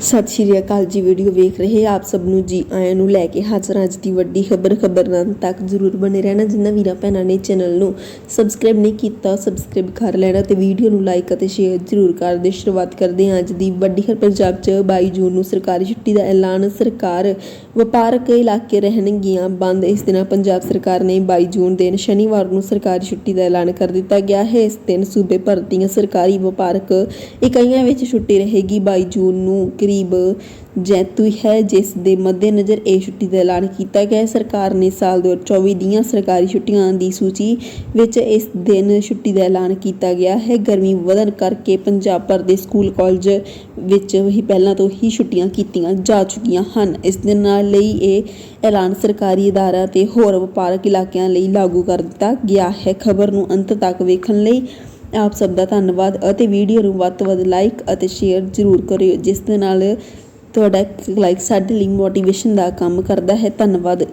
ਸਤਿ ਸ਼੍ਰੀ ਅਕਾਲ ਜੀ, ਵੀਡੀਓ ਵੇਖ ਰਹੇ ਆਪ ਸਭ ਨੂੰ ਜੀ ਆਇਆਂ ਨੂੰ ਲੈ ਕੇ ਹਾਜ਼ਰ ਅੱਜ ਦੀ ਵੱਡੀ ਖਬਰ, ਖਬਰਾਂ ਤੱਕ ਜ਼ਰੂਰ ਬਣੇ ਰਹਿਣਾ। ਜਿਨ੍ਹਾਂ ਵੀਰਾਂ ਭੈਣਾਂ ਨੇ ਚੈਨਲ ਨੂੰ ਸਬਸਕ੍ਰਾਈਬ ਨਹੀਂ ਕੀਤਾ, ਸਬਸਕ੍ਰਾਈਬ ਕਰ ਲੈਣਾ ਤੇ ਵੀਡੀਓ ਨੂੰ ਲਾਈਕ ਅਤੇ ਸ਼ੇਅਰ ਜ਼ਰੂਰ ਕਰ ਦੇ। ਸ਼ੁਰੂਆਤ ਕਰਦੇ ਹਾਂ ਅੱਜ ਦੀ ਵੱਡੀ ਖਬਰ। ਪੰਜਾਬ 'ਚ 22 ਜੂਨ ਨੂੰ ਸਰਕਾਰੀ ਛੁੱਟੀ ਦਾ ਐਲਾਨ। ਸਰਕਾਰ ਵਪਾਰਕ ਇਲਾਕੇ ਰਹਿਣਗੀਆਂ ਬੰਦ। ਇਸ ਦਿਨ ਪੰਜਾਬ ਸਰਕਾਰ ਨੇ 22 ਜੂਨ ਦਿਨ ਸ਼ਨੀਵਾਰ ਨੂੰ ਸਰਕਾਰੀ ਛੁੱਟੀ ਦਾ ਐਲਾਨ ਕਰ ਦਿੱਤਾ ਗਿਆ ਹੈ। ਇਸ ਦਿਨ ਸੂਬੇ ਭਰ ਦੀਆਂ ਸਰਕਾਰੀ ਵਪਾਰਕ ਇਕਾਈਆਂ ਵਿੱਚ ਛੁੱਟੀ ਰਹੇਗੀ। 22 ਜੂਨ ਨੂੰ ਕਰੀਬ ਜੈਤੂ ਹੈ, ਜਿਸ ਦੇ ਮੱਦੇਨਜ਼ਰ ਇਹ ਛੁੱਟੀ ਦਾ ਐਲਾਨ ਕੀਤਾ ਗਿਆ ਹੈ। ਸਰਕਾਰ ਨੇ ਸਾਲ 2024 ਦੀਆਂ ਸਰਕਾਰੀ ਛੁੱਟੀਆਂ ਦੀ ਸੂਚੀ ਵਿੱਚ ਇਸ ਦਿਨ ਛੁੱਟੀ ਦਾ ਐਲਾਨ ਕੀਤਾ ਗਿਆ ਹੈ। ਗਰਮੀ ਵਧਣ ਕਰਕੇ ਪੰਜਾਬ ਭਰ ਦੇ ਸਕੂਲ, ਕਾਲਜ ਵਿੱਚ ਹੀ ਪਹਿਲਾਂ ਤੋਂ ਹੀ ਛੁੱਟੀਆਂ ਕੀਤੀਆਂ ਜਾ ਚੁੱਕੀਆਂ ਹਨ। ਇਸ ਦੇ ਨਾਲ ਲਈ ਇਹ ਐਲਾਨ ਸਰਕਾਰੀ ਅਦਾਰਾ ਤੇ ਹੋਰ ਵਪਾਰਕ ਇਲਾਕਿਆਂ ਲਈ ਲਾਗੂ ਕਰ ਦਿੱਤਾ ਗਿਆ ਹੈ। ਖਬਰ ਨੂੰ ਅੰਤ ਤੱਕ ਵੇਖਣ ਲਈ ਆਪ ਸਭ ਦਾ ਧੰਨਵਾਦ ਅਤੇ ਵੀਡੀਓ ਨੂੰ ਵੱਧ ਤੋਂ ਵੱਧ ਲਾਈਕ ਅਤੇ ਸ਼ੇਅਰ ਜ਼ਰੂਰ ਕਰਿਓ, ਜਿਸ ਦੇ ਨਾਲ ਤੁਹਾਡਾ ਇੱਕ ਲਾਈਕ ਸਾਡੇ ਲਈ ਮੋਟੀਵੇਸ਼ਨ ਦਾ ਕੰਮ ਕਰਦਾ ਹੈ। ਧੰਨਵਾਦ।